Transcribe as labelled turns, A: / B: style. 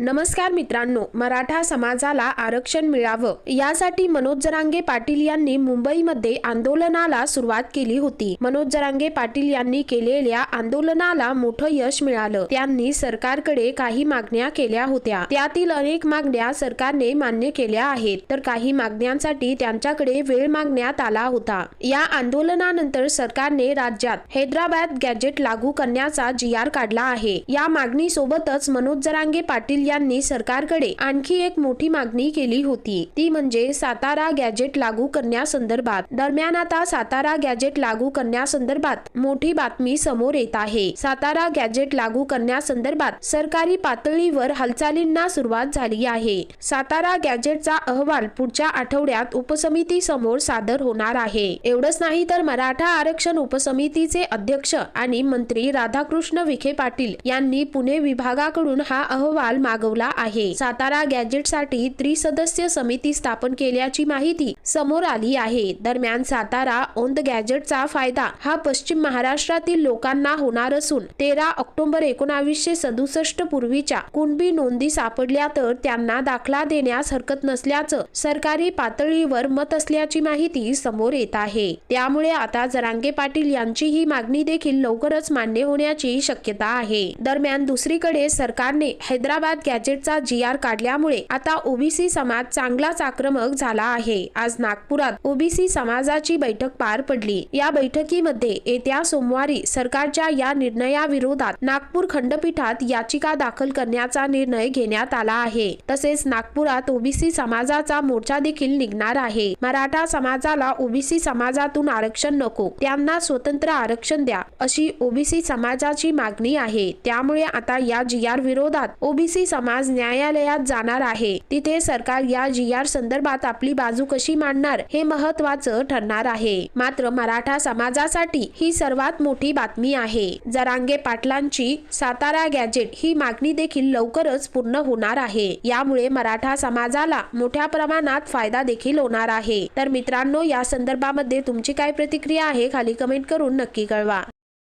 A: नमस्कार मित्रांनो मराठा समाजाला आरक्षण मिळावं यासाठी मनोज जरांगे पाटील यांनी मुंबईमध्ये आंदोलनाला सुरुवात केली होती. मनोज जरांगे पाटील यांनी केलेल्या आंदोलनाला मोठं यश मिळालं. त्यांनी सरकारकडे काही मागण्या केल्या होत्या. त्यातील अनेक मागण्या सरकारने मान्य केल्या आहेत. तर काही मागण्यांसाठी त्यांच्याकडे वेळ मागण्यात आला होता. या आंदोलनानंतर सरकारने राज्यात हैदराबाद गॅजेट लागू करण्याचा जी आर काढला आहे. या मागणी सोबतच मनोज जरांगे पाटील यांनी सरकारकडे आणखी एक मोठी मागणी केली होती. ती म्हणजे सातारा गॅजेट लागू करण्यासंदर्भात. दरम्यान आता सातारा गॅजेट लागू करण्यासंदर्भात मोठी बातमी समोर येत आहे. सातारा गॅजेट लागू करण्यासंदर्भात सरकारी पातळीवर हालचालींना सुरुवात झाली आहे. सातारा गॅजेटचा अहवाल पुढच्या आठवड्यात उपसमिती समोर सादर होणार आहे. एवढंच नाही तर मराठा आरक्षण उपसमितीचे अध्यक्ष आणि मंत्री राधाकृष्ण विखे पाटील यांनी पुणे विभागाकडून हा अहवाल माग मागवला आहे. सातारा गॅजेटसाठी त्रिसदस्य समिती स्थापन केल्याची माहिती समोर आली आहे. दरम्यान सातारा ओंद गॅजेटचा फायदा हा पश्चिम महाराष्ट्रातील लोकांना होणार असून तेरा ऑक्टोबर एकोणावीसशे सदुसष्ट पूर्वीच्या कुणबी नोंदी सापडल्या तर त्यांना दाखला देण्यास हरकत नसल्याचं सरकारी पातळीवर मत असल्याची माहिती समोर येत आहे. त्यामुळे आता जरांगे पाटील यांची ही मागणी देखील लवकरच मान्य होण्याची शक्यता आहे. दरम्यान दुसरीकडे सरकारने हैदराबाद गॅजेटचा जी आर काढल्यामुळे आता ओबीसी समाज चांगलाच आक्रमक झाला आहे. आज नागपुरात ओबीसी समाजाची बैठक पार पडली. या बैठकीमध्ये येत्या सोमवारी सरकारच्या या निर्णयाविरोधात नागपूर खंडपीठात याचिका दाखल करण्याचा निर्णय घेण्यात आला आहे. तसेच नागपुरात ओबीसी समाजाचा मोर्चा देखील निघणार आहे. मराठा समाजाला ओबीसी समाजातून आरक्षण नको त्यांना स्वतंत्र आरक्षण द्या अशी ओबीसी समाजाची मागणी आहे. त्यामुळे आता या जी आर विरोधात ओबीसी समाज न्यायालयात जाणार आहे. तिथे सरकार या जी आर संदर्भात आपली बाजू कशी मांडणार हे महत्वाचं ठरणार आहे. मात्र मराठा समाजासाठी ही सर्वात मोठी बातमी आहे. जरांगे पाटलांची सातारा गॅजेट ही मागणी देखील लवकरच पूर्ण होणार आहे. यामुळे मराठा समाजाला मोठ्या प्रमाणात फायदा देखील होणार आहे. तर मित्रांनो या संदर्भामध्ये तुमची काय प्रतिक्रिया आहे खाली कमेंट करून नक्की कळवा.